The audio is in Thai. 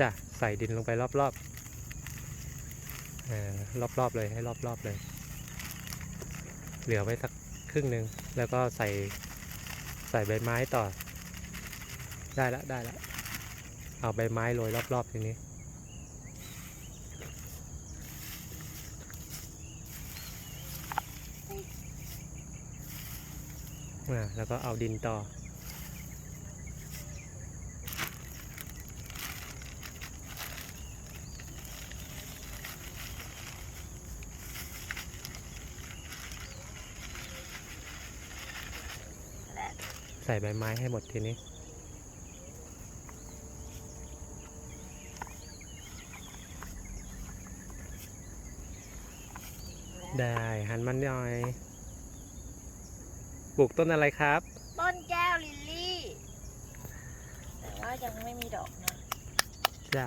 จ้ะใส่ดินลงไปรอบๆเออรอบๆเลยให้รอบๆเลย เหลือไว้สักครึ่งหนึ่งแล้วก็ใส่ใส่ใบไม้ต่อ ได้ละได้ละเอาใบไม้โรยรอบๆทีนี้แล้วก็เอาดินต่อ ใส่ใบไม้ให้หมดทีนี้ ได้หันมันหน่อยปลูกต้นอะไรครับ ต้นแก้วลิลลี่ แต่ว่ายังไม่มีดอกนะ จ้ะ